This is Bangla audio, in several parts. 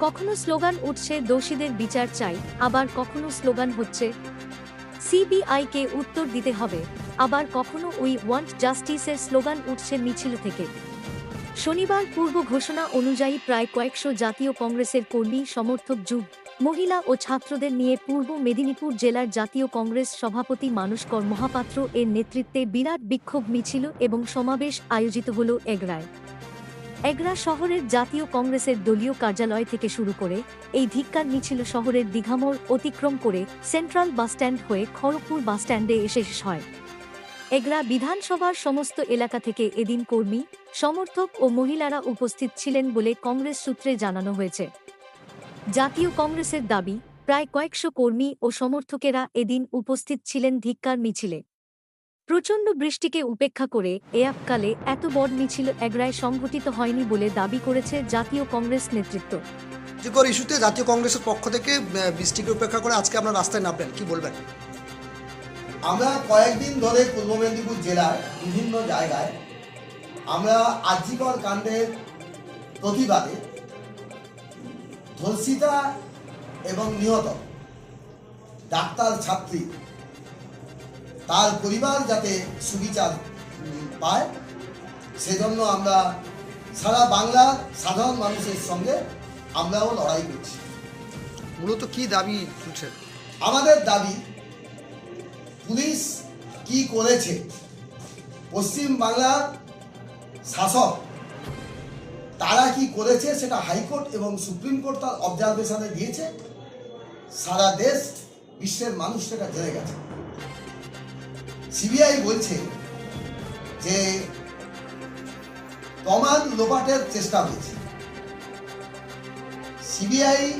কখনো স্লোগান উঠছে, দোষীদের বিচার চাই, আবার কখনো স্লোগান হচ্ছে, সিবিআইকে উত্তর দিতে হবে, আবার কখনো উই ওয়ান্ট জাস্টিসের স্লোগান উঠছে মিছিল থেকে। শনিবার পূর্ব ঘোষণা অনুযায়ী প্রায় কয়েকশো জাতীয় কংগ্রেসের কর্মী, সমর্থক যুগ, মহিলা ও ছাত্রদের নিয়ে পূর্ব মেদিনীপুর জেলার জাতীয় কংগ্রেস সভাপতি মানসকর মহাপাত্র এর নেতৃত্বে বিরাট বিক্ষোভ মিছিল এবং সমাবেশ আয়োজিত হল এগরায়। এগরা শহরের জাতীয় কংগ্রেসের দলীয় কার্যালয় থেকে শুরু করে এই ধিক্কার মিছিল শহরের দীঘামোড় অতিক্রম করে সেন্ট্রাল বাসস্ট্যান্ড হয়ে খড়গপুর বাসস্ট্যান্ডে এসে শেষ হয়। এগরা বিধানসভার সমস্ত এলাকা থেকে এদিন কর্মী, সমর্থক ও মহিলারা উপস্থিত ছিলেন বলে কংগ্রেস সূত্রে জানানো হয়েছে। জাতীয় কংগ্রেসের দাবি, প্রায় কয়েকশো কর্মী ও সমর্থকেরা এদিন উপস্থিত ছিলেন ধিক্কার মিছিলে। প্রচণ্ড বৃষ্টিকে উপেক্ষা করে এয়াপকালে এত বড় মিছিল এগরায় সংঘটিত হয়নি বলে দাবি করেছে জাতীয় কংগ্রেস নেতৃত্ব। জিকর ইস্যুতে জাতীয় কংগ্রেসের পক্ষ থেকে বৃষ্টিকে উপেক্ষা করে আজকে আপনার রাস্তায় নামলেন। কি বলবেন? আমরা কয়েকদিন ধরে পূর্ব মেদিনীপুর জেলার বিভিন্ন জায়গায় আমরা আর্যিকর কাণ্ডের প্রতিবাদে ধর্ষিতা এবং নিহত ডাক্তার, ছাত্রী তার পরিবার যাতে সুবিচার পায় সেজন্য আমরা সারা বাংলা সাধারণ মানুষের সঙ্গে আমরাও লড়াই করছি। মূলত কি দাবি তুলছেন? আমাদের দাবি পুলিশ কি করেছে? পশ্চিম বাংলার শাসক তারা কি করেছে সেটা হাইকোর্ট এবং সুপ্রিম কোর্ট তার অবজারভেশনে দিয়েছে। সারা দেশ বিশ্বের মানুষ সেটা জেনে গেছে। সিবিআই বলছে যে প্রমাণ লোপাটের চেষ্টা হয়েছে। সিবিআই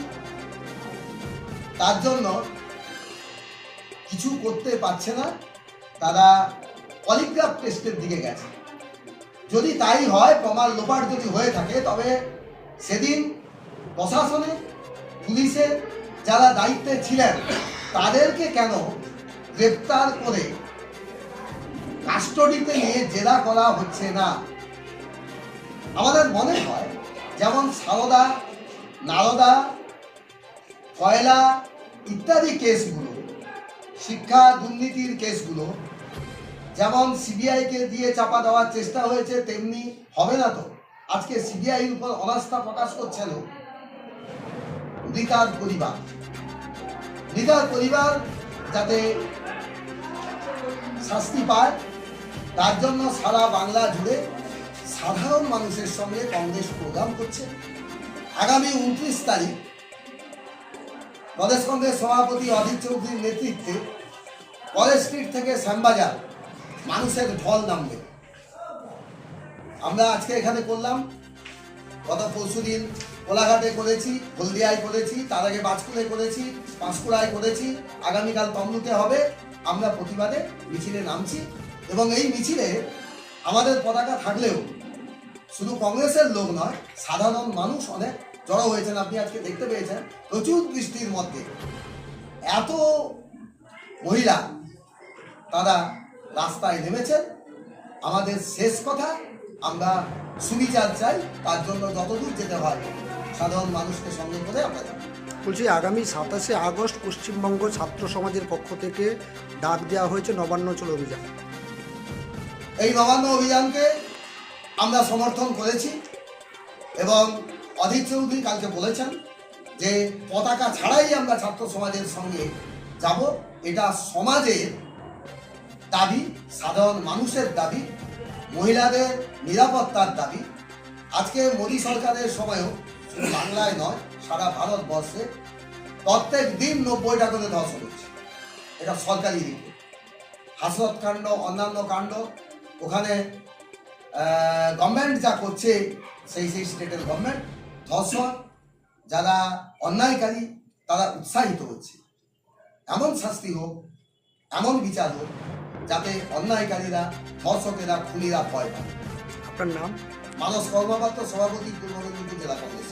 তার জন্য কিছু করতে পারছে না। তারা পলিগ্রাফ টেস্টের দিকে গেছে। যদি তাই হয়, প্রমাণ লোপাট যদি হয়ে থাকে, তবে সেদিন প্রশাসনে পুলিশের যারা দায়িত্বে ছিলেন, তাদেরকে কেন গ্রেপ্তার করে কাস্টডিতে নিয়ে জেরা করা হচ্ছে না। আমাদের মনে হয় যেমন সারদা, নারদা, কয়লা ইত্যাদি কেসগুলো, শিক্ষা দুর্নীতির কেসগুলো, যেমন সিবিআইকে দিয়ে চাপা দেওয়ার চেষ্টা হয়েছে, তেমনি হবে না তো। আজকে সিবিআই উপর অনাস্থা প্রকাশ করছেন মৃতার পরিবার। মৃতার পরিবার যাতে শাস্তি পায় তার জন্য সারা বাংলা জুড়ে সাধারণ মানুষের সঙ্গে কংগ্রেস প্রোগ্রাম করছে। আগামী উনত্রিশ তারিখ প্রদেশ কংগ্রেস সভাপতি অধীর চৌধুরীর নেতৃত্বে কলেজ স্ট্রিট থেকে শ্যামবাজার মানুষের ঢল নামবে। আমরা আজকে এখানে করলাম। গত পরশু দিন কোলাঘাটে করেছি, হলদিয়ায় করেছি, তার আগে বাজকুলে করেছি পাঁশকুড়ায় করেছি, আগামীকাল তমলুকে হবে। আমরা প্রতিবাদে মিছিলে নামছি। এবং এই মিছিলে আমাদের পতাকা থাকলেও শুধু কংগ্রেসের লোক নয়, সাধারণ মানুষ অনেক জড়ো হয়েছেন। আপনি আজকে দেখতে পেয়েছেন প্রচুর বৃষ্টির মধ্যে। এত মহিলা তারা রাস্তায় নেমেছেন। আমাদের শেষ কথা, আমরা সুবিচার চাই, তার জন্য যতদূর যেতে হয়, সাধারণ মানুষকে সঙ্গে করে আমরা যাব। বলছি, আগামী সাতাশে আগস্ট পশ্চিমবঙ্গ ছাত্র সমাজের পক্ষ থেকে ডাক দেওয়া হয়েছে নবান্ন চল অভিযান। এই নবান্ন অভিযানকে আমরা সমর্থন করেছি এবং অধীর চৌধুরী কালকে বলেছেন যে পতাকা ছাড়াই আমরা ছাত্র সমাজের সঙ্গে যাব। এটা সমাজের দাবি, সাধারণ মানুষের দাবি, মহিলাদের নিরাপত্তার দাবি। আজকে মোদী সরকারের সময়ও শুধু বাংলায় নয়, সারা ভারতবর্ষে প্রত্যেক দিন নব্বইটা করে ধর্ষণ হচ্ছে। এটা সরকারি রিপোর্ট। হাসরত কাণ্ড, অন্যান্য কাণ্ড ওখানে গভর্নমেন্ট যা করছে সেই সেই স্টেটের গভর্নমেন্ট ধর্ষণ যারা অন্যায়কারী তারা উৎসাহিত হচ্ছে। এমন শাস্তি হোক এমন বিচার হোক যাতে অন্যায়কারীরা ধর্ষকেরা খুনিরা ভয় পায়। আপনার নাম? মানস কর্মপাত্র সভাপতি পূর্ব মেদিনীপুর জেলা কংগ্রেস।